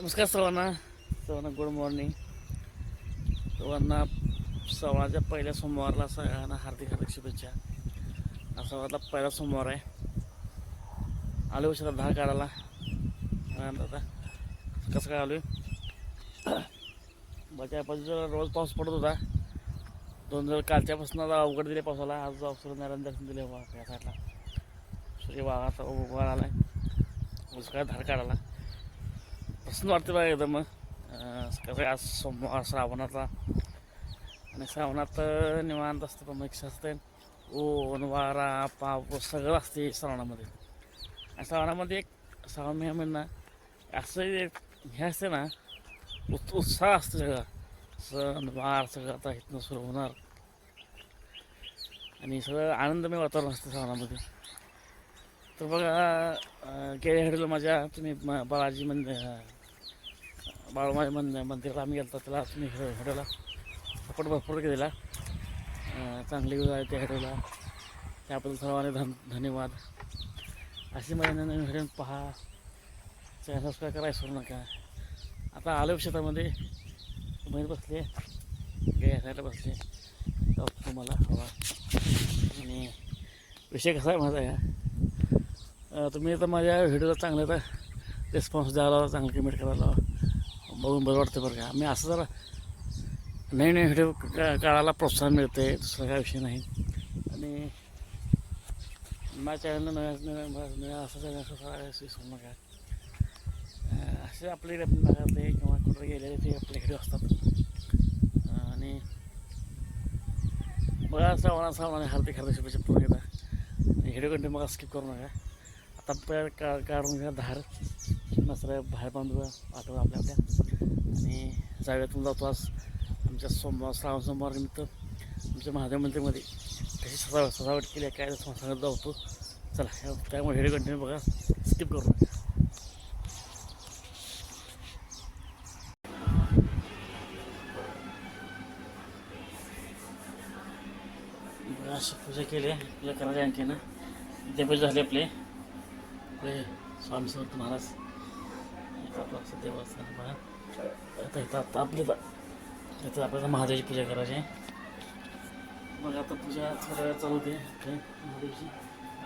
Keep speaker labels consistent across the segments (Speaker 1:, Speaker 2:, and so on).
Speaker 1: नमस्कार सर्वांना. सर्वांना गुड मॉर्निंग सर्वांना श्रावणाच्या पहिल्या सोमवारला सगळ्यांना हार्दिक हार्दिक शुभेच्छा. हा पहिला सोमवार आहे. आलो उशिरा दहा काढायला. आता कसं काय आलो आहे माझ्या बाजूला रोज पाऊस पडत होता. दोन दिवस कालच्यापासून आता अवघड दिले पावसाला. आज अवसर नारायण दर्शन दिले या साईडला सूर्य वाघाचा उभा आला आहे उसका धार काढायला. प्रसन्न वाटते बघा एकदम कसं आज सोमवार श्रावणाचा आणि श्रावणात निवांत असतं पण मिक्स असते ऊन वारा पाऊस सगळं असते श्रावणामध्ये आणि श्रावणामध्ये एक श्रावण महिना असं एक हे असते ना उत् उत्साह असतो सगळा सण वार सगळं आता इथनं सुरू होणार आणि सगळं आनंदमय वातावरण असतं श्रावणामध्ये तर बघा गेल्या हेडला माझ्या तुम्ही बालाजी मंदिर बाळमाई मंदिर मंदिराला आम्ही गेलो त्याला तुम्ही हे- हेडला सपोर्ट भरपूर केलेला चांगली वेळ आहे त्या हेडला त्याबद्दल सर्वांनी धन धन्यवाद. अशी माझ्या नवीन व्हिडिओ पहा. चॅनल सबस्क्राईब करायला विसरू नका. आता आलो शेतामध्ये. बाहेर बसले गे साईडला बसले तर तुम्हाला हवा. आणि विषय कसा आहे माझा आहे तुम्ही तर माझ्या व्हिडिओला चांगलं तर रिस्पॉन्स द्यायला चांगलं कमेंट करायला बघून बरं वाटतं बरं का. मी असं जरा नवीन नवीन व्हिडिओ का काढायला प्रोत्साहन मिळते दुसरा काय विषय नाही. आणि माझ्या चॅनलला नव्या नव्या असं चॅनल असं नका. असे आपले आपण भागातले किंवा कुठे गेलेले ते आपले व्हिडिओ असतात. आणि बघा श्रावणा श्रावणाने हार्दिक हार्दिक शुभेच्छा पूर्ण घेता आणि व्हिडिओ कंटिन्यू मग स्किप करू नका. आता काढून घ्या धार. नसऱ्या बाहेर बांधूया आठवडा आपल्या आपल्या आणि जाव्यातून जातो आज आमच्या सोमवार श्रावण सोमवार निमित्त आमच्या महादेव मंदिरमध्ये. कशी सजावट सजावट केली आहे काय तुम्हाला सांगत जातो चला त्यामुळे हेडे कंटिन्यू बघा. स्किप करू बघा, अशी पूजा केली आहे पूजा करायची आणखीनं ते पूजा झाली आपले. आपले स्वामी समर्थ महाराज. आपलं असं देवस्थान बघा आता इथं आपली इथं आपल्याला महादेवाची पूजा करायची आहे. मग आता पूजा थोड्या वेळ चालू होते. इथे महादेवची.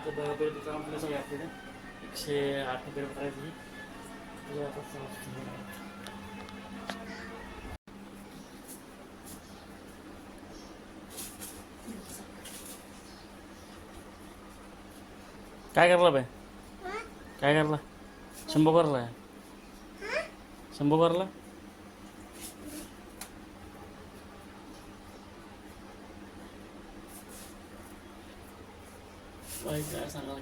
Speaker 1: तर बघा पहिले तिथं आपल्या सगळे आपल्याकडे एकशे आठ रुपये करायची पूजा आता चालू. काय करला बाय काय करला? शंभू करला शंभू करला बाई काय सांगा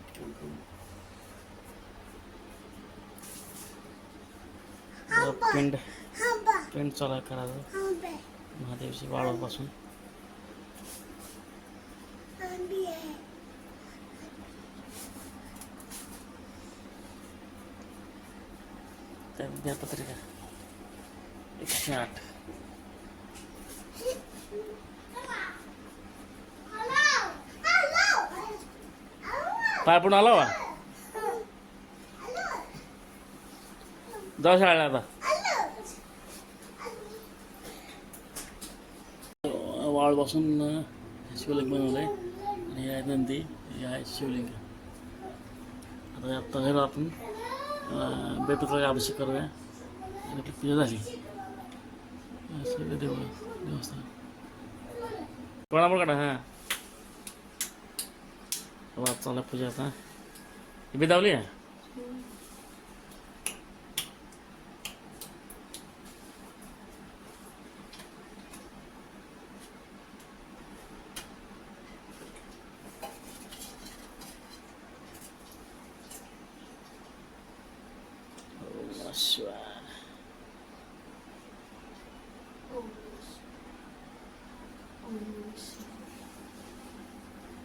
Speaker 1: पिंड पिंड चालू आहे करायचं महादेवची वाळूपासून. तर द्या पत्रिका एकशे आठ पाय पण आला वा जाऊ शाळेला आता वाळपासून शिवलिंग बनवलं आहे आणि हे आहे नंदी हे आहे शिवलिंग आता आत्ता घरी आपण बेपत्राला अभिषेक करूया आणि आपली पूजा झाली. असं देव देवस्थान. प्रणाम काढा हां. वाद चालला पूजा आता. बिदावली आहे? 是吧？恭喜，恭喜，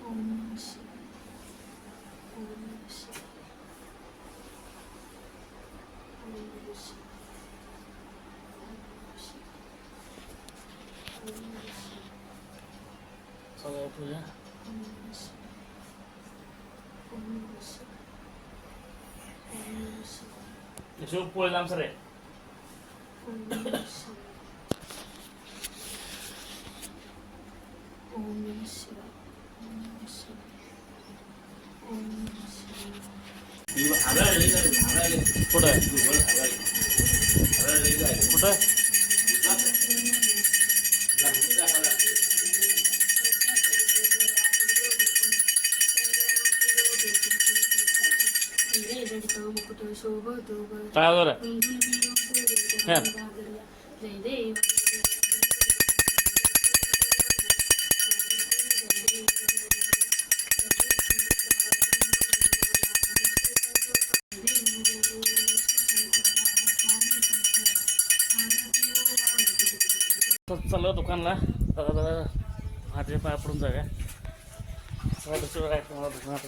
Speaker 1: 恭喜，恭喜，恭喜，लांब सर आहे
Speaker 2: ओम नमः शिवाय ओम नमः शिवाय ओम नमः शिवाय
Speaker 1: कुठं आहे कुठं
Speaker 2: मुकुट शोभतो
Speaker 1: काय बरं हा.
Speaker 2: जय देव
Speaker 1: तर चाललं दुकानला जरा जरा हाताच्या पाया पडून जाऊया सगळं दुसरं काय तुम्हाला दुकानात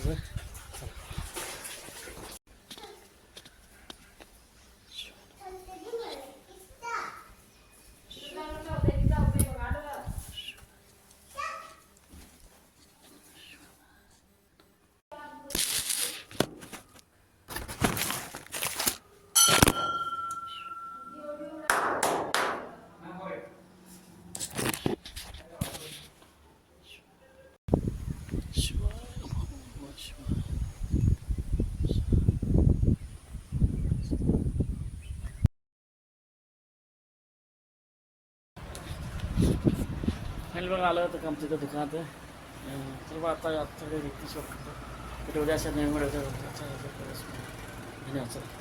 Speaker 1: आणि बघा आलं होतं आमच्या इथं दुकानात तर बघा आता आत्ता काही व्यक्ती शॉप करतो उद्या अशा नवीन मिळवतात धन्यवाद सर